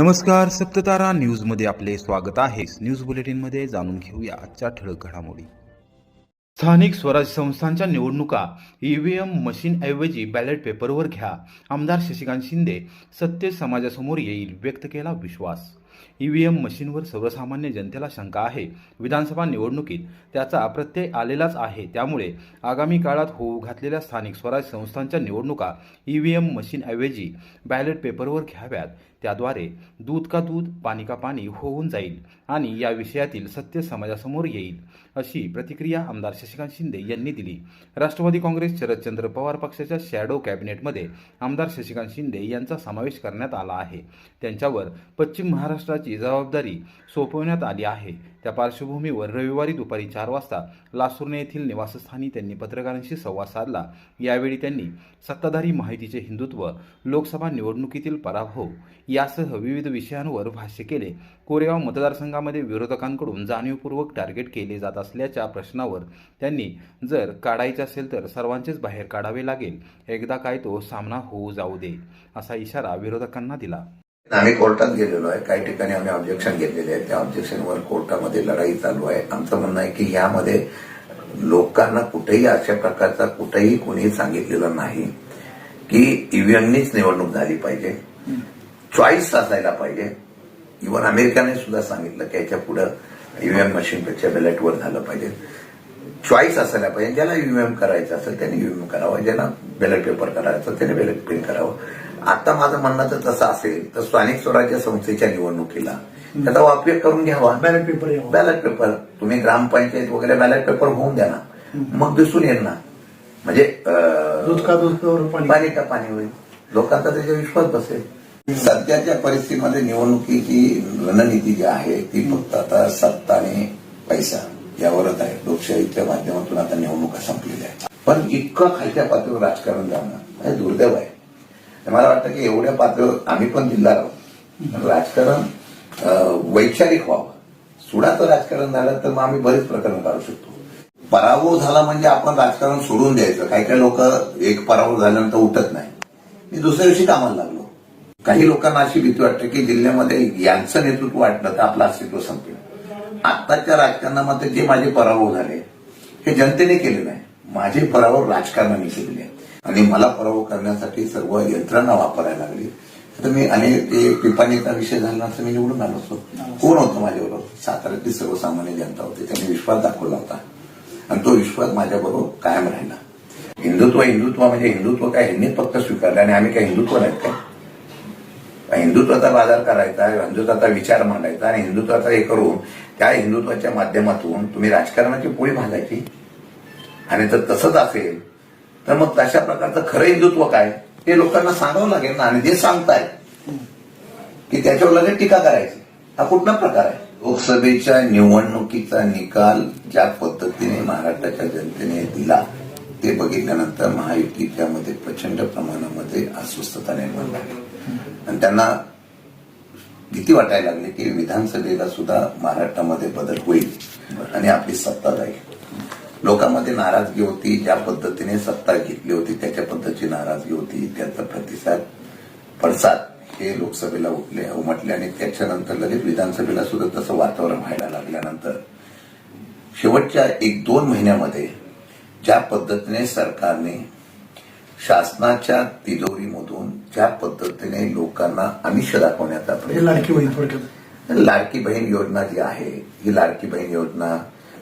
नमस्कार सप्ततारा न्यूजमध्ये आपले स्वागत आहे. न्यूज बुलेटिनमध्ये जाणून घेऊया आजच्या ठळक घडामोडी. स्थानिक स्वराज संस्थांच्या निवडणुका ईव्हीएम मशीनऐवजी बॅलेट पेपरवर घ्या. आमदार शशिकांत शिंदे सत्य समाजासमोर येईल व्यक्त केला विश्वास. ईव्हीएम मशीनवर सर्वसामान्य जनतेला शंका आहे. विधानसभा निवडणुकीत त्याचा प्रत्यय आलेलाच आहे. त्यामुळे आगामी काळात होऊ घातलेल्या स्थानिक स्वराज संस्थांच्या निवडणुका ईव्हीएम मशीनऐवजी बॅलेट पेपरवर घ्याव्यात. त्याद्वारे दूध का दूध पाणी का पाणी होऊन जाईल. आणि या विषयातील सत्य समाजासमोर येईल अशी प्रतिक्रिया आमदार शशिकांत शिंदे यांनी दिली. राष्ट्रवादी काँग्रेस शरदचंद्र पवार पक्षाच्या शॅडो कॅबिनेटमध्ये आमदार शशिकांत शिंदे यांचा समावेश करण्यात आला आहे. त्यांच्यावर पश्चिम महाराष्ट्राची जबाबदारी सोपवण्यात आली आहे. त्या पार्श्वभूमीवर रविवारी दुपारी चार वाजता लासुर्णे येथील निवासस्थानी त्यांनी पत्रकारांशी संवाद साधला. यावेळी त्यांनी सत्ताधारी माहितीचे हिंदुत्व लोकसभा निवडणुकीतील पराभव यासह विविध विषयांवर भाष्य केले. कोरेगाव मतदारसंघामध्ये विरोधकांकडून जाणीवपूर्वक टार्गेट केले जात असल्याच्या प्रश्नावर त्यांनी जर काढायचे असेल तर सर्वांचेच बाहेर काढावे लागेल. एकदा काय तो सामना होऊ जाऊ दे असा इशारा विरोधकांना दिला. आम्ही कोर्टात गेलेलो आहे. काही ठिकाणी आम्ही ऑब्जेक्शन घेतलेले आहे त्या ऑब्जेक्शनवर कोर्टामध्ये लढाई चालू आहे. आमचं म्हणणं आहे की यामध्ये लोकांना कुठेही अशा प्रकारचा कुठेही कोणी सांगितलेलं नाही की ईव्हीएमनीच निवडणूक झाली पाहिजे. चॉईस असायला पाहिजे. इव्हन अमेरिकाने सुद्धा सांगितलं की याच्यापुढे ईव्हीएम मशीनपेक्षा बॅलेटवर झालं पाहिजे. चॉईस असायला पाहिजे. ज्याला ईव्हीएम करायचं असेल त्याने ईव्हीएम करावं. ज्याला बॅलेट पेपर करायचं त्याने बॅलेट पेन करावं. आता माझं म्हणणं जर तसं असेल. तर स्थानिक स्वराज्य संस्थेच्या निवडणुकीला त्याचा वापर करून घ्यावा. बॅलेट पेपर बॅलेट पेपर तुम्ही ग्रामपंचायत वगैरे बॅलेट पेपर होऊन द्या ना. मग दिसून येईल ना. म्हणजे अं, दूध का दूध प्युअर पाणी. पाणी का पाणी होईल? लोकांचा त्याच्यावर विश्वास बसेल. सध्याच्या परिस्थितीमध्ये निवडणुकीची रणनीती जी आहे ती फक्त आता सत्ता आणि पैसा यावरच आहे. लोकशाहीच्या माध्यमातून आता निवडणुका संपलेल्या आहेत. पण इतकं खालच्या पातळीवर राजकारण जाणं हे दुर्दैव आहे. मला वाटतं की एवढ्या पातळीवर आम्ही पण जिल्हा आहोत. राजकारण वैचारिक व्हावं. सुडाचं राजकारण झालं तर मग आम्ही बरेच प्रकरण काढू शकतो. पराभव झाला म्हणजे आपण राजकारण सोडून द्यायचं. काही काही लोक एक पराभव झाल्यानंतर उठत नाही. मी दुसऱ्या दिवशी कामाला लागतो काही लोकांना अशी भीती वाटते की जिल्ह्यामध्ये यांचं नेतृत्व वाटलं तर आपलं अस्तित्व संपेल. आत्ताच्या राजकारणामध्ये जे माझे पराभव झाले हे जनतेने केले नाही. माझे पराभव राजकारणाने केलेले आणि मला पराभव करण्यासाठी सर्व यंत्रणा वापरायला लागली. तर मी अनेक ते पिपाणीचा विषय झाला असं मी निवडून आलो असतो कोण होतं माझ्याबरोबर? साताऱ्यातली सर्वसामान्य जनता होती. त्यांनी विश्वास दाखवला होता. आणि तो विश्वास माझ्याबरोबर कायम राहिला. हिंदुत्व हिंदुत्व म्हणजे हिंदुत्व काय? ह्यांनी फक्त स्वीकारलं आणि आम्ही काय हिंदुत्व नाहीत काय? हिंदुत्वाचा बाजार करायचा हिंदुत्वाचा विचार मांडायचा आणि हिंदुत्वाचा हे करून त्या हिंदुत्वाच्या माध्यमातून तुम्ही राजकारणाची पोळी भाजायची. आणि जर तसंच असेल तर मग तशा प्रकारचं खरं हिंदुत्व काय? ते लोकांना सांगावं लागेल ना आणि जे सांगताय की त्याच्यावर लगेच टीका करायची. हा कुठला प्रकार आहे? लोकसभेच्या निवडणुकीचा निकाल ज्या पद्धतीने महाराष्ट्राच्या जनतेने दिला ते बघितल्यानंतर महायुतीच्यामध्ये प्रचंड प्रमाणामध्ये अस्वस्थता निर्माण झाली. आणि त्यांना भीती वाटायला लागली की विधानसभेला सुद्धा महाराष्ट्रामध्ये बदल होईल आणि आपली सत्ता जाईल. लोकांमध्ये नाराजगी होती ज्या पद्धतीने सत्ता घेतली होती त्याच्या पद्धतीची नाराजगी होती त्याचा प्रतिसाद पडसाद हे लोकसभेला उठले उमटले आणि त्याच्यानंतर लगेच विधानसभेला सुद्धा तसं वातावरण व्हायला लागल्यानंतर शेवटच्या एक दोन महिन्यामध्ये ज्या पद्धतीने सरकारने शासनाच्या तिजोरीमधून ज्या पद्धतीने लोकांना आमिष दाखवण्याचा हे प्रयत्न लाडकी बहीण थोडक्यात. लाडकी बहीण योजना जी आहे ही लाडकी बहीण योजना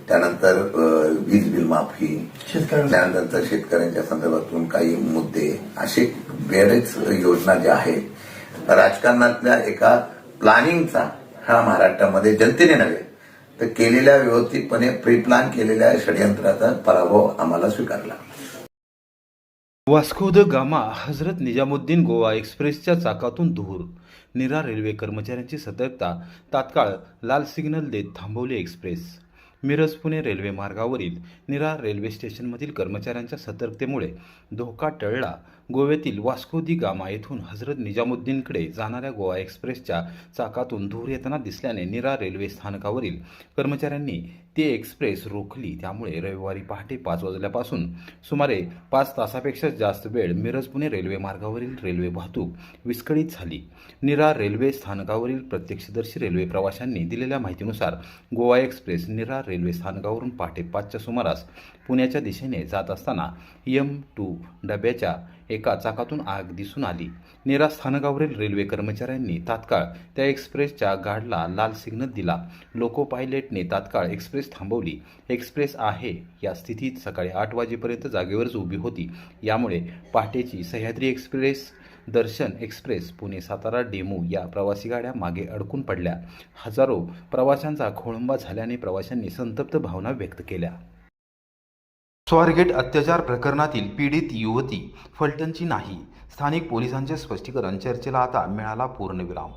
त्यानंतर वीज बिल माफी त्यानंतर शेतकऱ्यांच्या संदर्भातून काही मुद्दे असे बरेच योजना ज्या आहेत राजकारणातल्या एका प्लॅनिंगचा हा महाराष्ट्रामध्ये जनतेने नव्हे तर केलेल्या व्यवस्थितपणे प्री प्लॅन केलेल्या षडयंत्राचा पराभव आम्हाला स्वीकारला. Vasco da Gama Hazrat Nizamuddin Goa एक्सप्रेसच्या चाकातून धूर निरा रेल्वे कर्मचाऱ्यांची सतर्कता तात्काळ लाल सिग्नल देत थांबवली एक्सप्रेस. मिरज पुणे रेल्वे मार्गावरील निरा रेल्वे स्टेशनमधील कर्मचाऱ्यांच्या सतर्कतेमुळे धोका टळला. गोव्यातील वास्को दी गामा येथून हजरत निजामुद्दीनकडे जाणाऱ्या गोवा एक्सप्रेसच्या चाकातून धूर येताना दिसल्याने निरा रेल्वे स्थानकावरील कर्मचाऱ्यांनी ती एक्सप्रेस रोखली. त्यामुळे रविवारी पहाटे पाच वाजल्यापासून सुमारे पाच तासापेक्षा जास्त वेळ मिरज पुणे रेल्वे मार्गावरील रेल्वे वाहतूक विस्कळीत झाली. निरा रेल्वे स्थानकावरील प्रत्यक्षदर्शी रेल्वे प्रवाशांनी दिलेल्या माहितीनुसार गोवा एक्सप्रेस निरा रेल्वे स्थानकावरून पहाटे पाचच्या सुमारास पुण्याच्या दिशेने जात असताना एम टू डब्याच्या एका चाकातून आग दिसून आली. नेरा स्थानकावरील रेल्वे कर्मचाऱ्यांनी तात्काळ त्या एक्सप्रेसच्या गार्डला लाल सिग्नल दिला. लोको पायलटने तात्काळ एक्सप्रेस थांबवली. एक्सप्रेस आहे या स्थितीत सकाळी आठ वाजेपर्यंत जागेवरच उभी होती. यामुळे पहाटेची Sahyadri express Darshan express Pune Satara DEMU या प्रवासी गाड्या मागे अडकून पडल्या. हजारो प्रवाशांचा खोळंबा झाल्याने प्रवाशांनी संतप्त भावना व्यक्त केल्या. स्वारगेट अत्याचार प्रकरणातील पीडित युवती फलटणची नाही. स्थानिक पोलिसांचे स्पष्टीकरण चर्चेला आता मिळाला पूर्णविराम.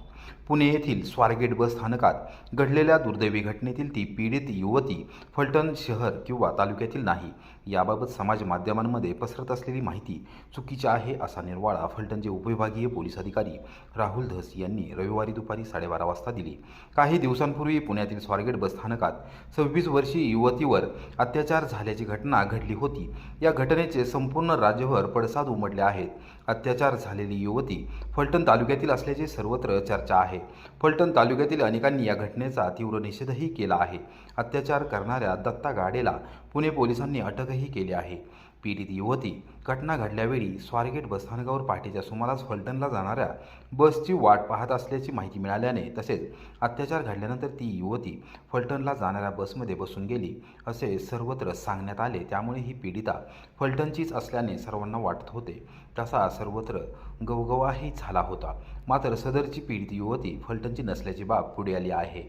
पुणे येथील स्वारगेट बस स्थानकात घडलेल्या दुर्दैवी घटनेतील ती पीडित युवती फलटण शहर किंवा तालुक्यातील नाही. याबाबत समाज माध्यमांमध्ये पसरत असलेली माहिती चुकीची आहे असा निर्वाळा फलटणचे उपविभागीय पोलीस अधिकारी राहुल धस यांनी रविवारी दुपारी साडेबारा वाजता दिली. काही दिवसांपूर्वी पुण्यातील स्वारगेट बस स्थानकात सव्वीस वर्षीय युवतीवर अत्याचार झाल्याची घटना घडली होती. या घटनेचे संपूर्ण राज्यभर पडसाद उमटले आहेत. अत्याचार झालेली युवती फलटण तालुक्यातील असल्याची सर्वत्र चर्चा आहे. फलटण तालुक्यातील अनेकांनी या घटनेचा तीव्र निषेधही केला आहे. अत्याचार करणाऱ्या दत्ता गाडेला पुणे पोलिसांनी अटकही केली आहे. पीडित युवती घटना घडल्यावेळी स्वारगेट बसस्थानकावर पहाटेच्या सुमारास फलटणला जाणाऱ्या बसची वाट पाहत असल्याची माहिती मिळाल्याने तसेच अत्याचार घडल्यानंतर ती युवती फलटणला जाणाऱ्या बसमध्ये बसून गेली असे सर्वत्र सांगण्यात आले. त्यामुळे ही पीडिता फलटणचीच असल्याने सर्वांना वाटत होते. तसा सर्वत्र गवगवाही झाला होता. मात्र सदरची पीडित युवती फलटणची नसल्याची बाब पुढे आली आहे.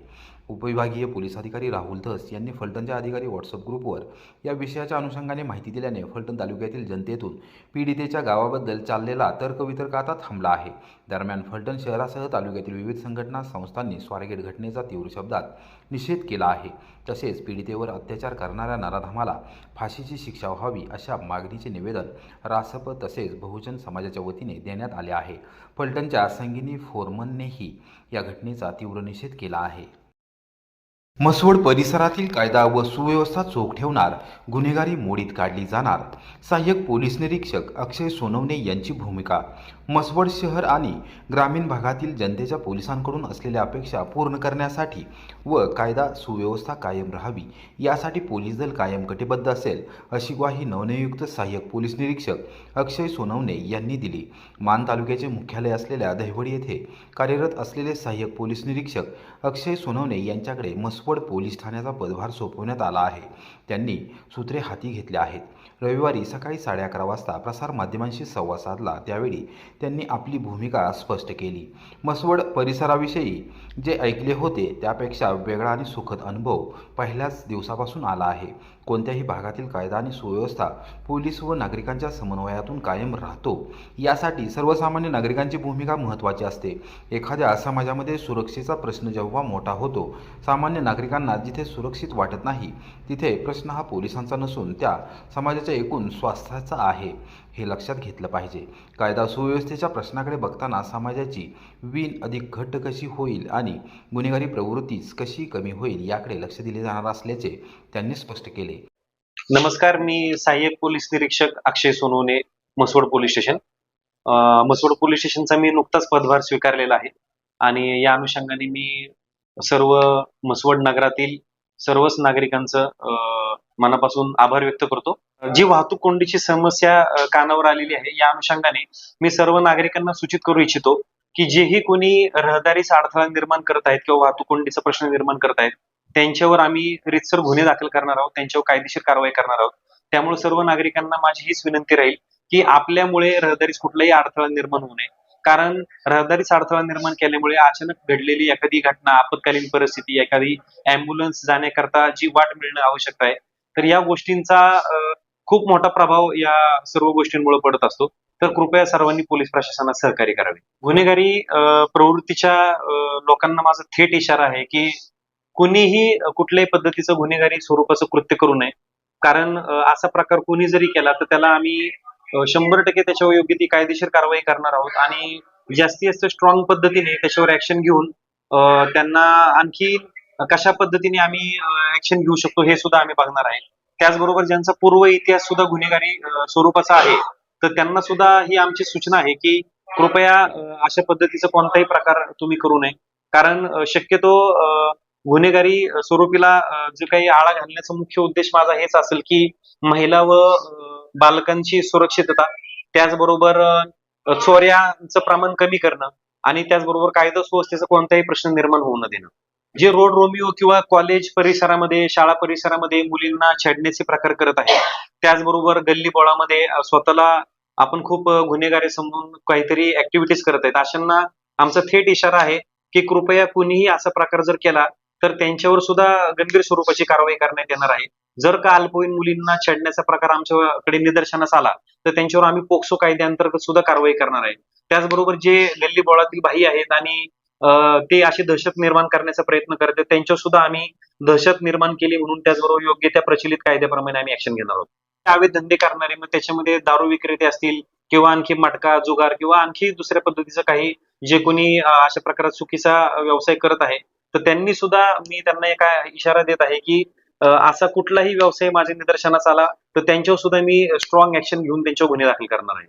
उपविभागीय पोलीस अधिकारी राहुल धस यांनी फलटणच्या अधिकारी व्हॉट्सअप ग्रुपवर या विषयाच्या अनुषंगाने माहिती दिल्याने फलटण तालुक्यातील जनतेतून पीडितेच्या गावाबद्दल चाललेला तर्कवितर्क आता थांबला आहे. दरम्यान फलटण शहरासह तालुक्यातील विविध संघटना संस्थांनी स्वारगेट घटनेचा तीव्र शब्दात निषेध केला आहे. तसेच पीडितेवर अत्याचार करणाऱ्या नराधामाला फाशीची शिक्षा व्हावी अशा मागणीचे निवेदन रासप तसेच बहुजन समाजाच्या वतीने देण्यात आले आहे. फलटणच्या संगिनी फोरमननेही या घटनेचा तीव्र निषेध केला आहे. मसवड परिसरातील कायदा व सुव्यवस्था चोख ठेवणार गुन्हेगारी मोडीत काढली जाणार. सहाय्यक पोलीस निरीक्षक अक्षय सोनवणे यांची भूमिका मसवड शहर आणि ग्रामीण भागातील जनतेच्या पोलिसांकडून असलेल्या अपेक्षा पूर्ण करण्यासाठी व कायदा सुव्यवस्था कायम राहावी यासाठी पोलीस दल कायम कटिबद्ध असेल अशी ग्वाही नवनियुक्त सहाय्यक पोलीस निरीक्षक अक्षय सोनवणे यांनी दिली. मान तालुक्याचे मुख्यालय असलेल्या दहिवडी येथे कार्यरत असलेले सहाय्यक पोलीस निरीक्षक अक्षय सोनवणे यांच्याकडे मसवड पोलीस ठाण्याचा पदभार सोपवण्यात आला आहे. त्यांनी सूत्रे हाती घेतले आहेत. रविवारी सकाळी साडे अकरा वाजता प्रसारमाध्यमांशी संवाद साधला. त्यावेळी त्यांनी आपली भूमिका स्पष्ट केली. मसवड परिसराविषयी जे ऐकले होते त्यापेक्षा वेगळा आणि सुखद अनुभव पहिल्याच दिवसापासून आला आहे. कोणत्याही भागातील कायदा आणि सुव्यवस्था पोलीस व नागरिकांच्या समन्वयातून कायम राहतो. यासाठी सर्वसामान्य नागरिकांची भूमिका महत्त्वाची असते. एखाद्या समाजामध्ये सुरक्षेचा प्रश्न जेव्हा मोठा होतो सामान्य नागरिकांना जिथे सुरक्षित वाटत नाही तिथे प्रश्न हा पोलिसांचा नसून त्या समाजाच्या एकूण स्वास्थ्याचा आहे. हे लक्षात घेतलं पाहिजे. कायदा सुव्यवस्थेच्या प्रश्नाकडे बघताना समाजाची वीण अधिक घट्ट कशी होईल आणि गुन्हेगारी प्रवृत्तीच कशी कमी होईल याकडे लक्ष दिले जाणार असल्याचे त्यांनी स्पष्ट केले. नमस्कार मी सहाय्यक पोलीस निरीक्षक अक्षय सोनवणे मसवड पोलीस स्टेशन. अं, मसवड पोलीस स्टेशनचा मी नुकताच पदभार स्वीकारलेला आहे आणि या अनुषंगाने मी सर्व मसवड नगरातील सर्वच नागरिकांचं मनापासून आभार व्यक्त करतो. जी वाहतूक कोंडीची समस्या कानावर आलेली आहे या अनुषंगाने मी सर्व नागरिकांना सूचित करू इच्छितो की जेही कोणी रहदारीचा अडथळा निर्माण करत आहेत किंवा वाहतूक कोंडीचा प्रश्न निर्माण करत आहेत त्यांच्यावर आम्ही रितसर गुन्हे दाखल करणार आहोत त्यांच्यावर कायदेशीर कारवाई करणार आहोत. त्यामुळे सर्व नागरिकांना माझी हीच विनंती राहील की आपल्यामुळे रहदारीस कुठलाही अडथळा निर्माण होऊ नये. कारण रहदारीचा अडथळा निर्माण केल्यामुळे अचानक घडलेली एखादी घटना आपत्कालीन परिस्थिती एखादी अँब्युलन्स जाण्याकरता जी वाट मिळणं आवश्यक आहे तर या गोष्टींचा खूप मोठा प्रभाव या सर्व गोष्टींमुळे पडत असतो. तर कृपया सर्वांनी पोलीस प्रशासनात सहकार्य करावे. गुन्हेगारी प्रवृत्तीच्या लोकांना माझा थेट इशारा आहे की कुणीही कुठल्याही पद्धतीचं गुन्हेगारी स्वरूपाचं कृत्य करू नये. कारण असा प्रकार कोणी जरी केला तर त्याला आम्ही शंभर टक्के त्याच्यावर योग्य ती कायदेशीर कारवाई करणार आहोत. आणि जास्तीत जास्त स्ट्रॉंग पद्धतीने त्याच्यावर ऍक्शन घेऊन त्यांना आणखी कशा पद्धतीने आम्ही ऍक्शन घेऊ शकतो हे सुद्धा आम्ही बघणार आहे. त्याचबरोबर ज्यांचा पूर्व इतिहास सुद्धा गुन्हेगारी स्वरूपाचा आहे तर त्यांना सुद्धा ही आमची सूचना आहे की कृपया अशा पद्धतीचा कोणताही प्रकार तुम्ही करू नये. कारण शक्यतो अ, गुन्हेगारी स्वरूपीला अ, जे काही आळा घालण्याचा मुख्य उद्देश माझा हेच असेल की महिला व बालकांची सुरक्षितता त्याचबरोबर चोऱ्यांचं प्रमाण कमी करणं आणि त्याचबरोबर कायदा सुव्यवस्थेचा कोणताही प्रश्न निर्माण होऊ न देणं. जे रोड रोमिओ किंवा कॉलेज परिसरामध्ये शाळा परिसरामध्ये मुलींना छेडण्याचे प्रकार करत आहे त्याचबरोबर गल्ली बोळामध्ये स्वतःला आपण खूप गुन्हेगारी समजून काहीतरी ऍक्टिव्हिटीज करत आहेत. अशांना आमचा थेट इशारा आहे की कृपया कुणीही असा प्रकार जर केला तर त्यांच्यावर सुद्धा गंभीर स्वरूपाची कारवाई करण्यात येणार आहे. जर का अल्पवयीन मुलींना छेडण्याचा प्रकार आमच्याकडे निदर्शनास आला तर त्यांच्यावर आम्ही पोक्सो कायद्याअंतर्गत सुद्धा कारवाई करणार आहे. त्याचबरोबर जे गल्ली बोळातील भाई आहेत आणि ते अशी दहशत निर्माण करण्याचा प्रयत्न करत आहेत त्यांच्यावर सुद्धा आम्ही दहशत निर्माण केली म्हणून त्याचबरोबर योग्य त्या प्रचलित कायद्याप्रमाणे आम्ही ऍक्शन घेणार आहोत. त्यावेळी धंदे करणारे मग त्याच्यामध्ये दारू विक्रेते असतील किंवा आणखी मटका जुगार किंवा आणखी दुसऱ्या पद्धतीचं काही जे कोणी अशा प्रकारात चुकीचा व्यवसाय करत आहे तर त्यांनी सुद्धा मी त्यांना एका इशारा देत आहे की असा कुठलाही व्यवसाय माझ्या निदर्शनास आला तर त्यांच्यावर सुद्धा मी स्ट्रॉंग ऍक्शन घेऊन त्यांच्यावर गुन्हे दाखल करणार आहे.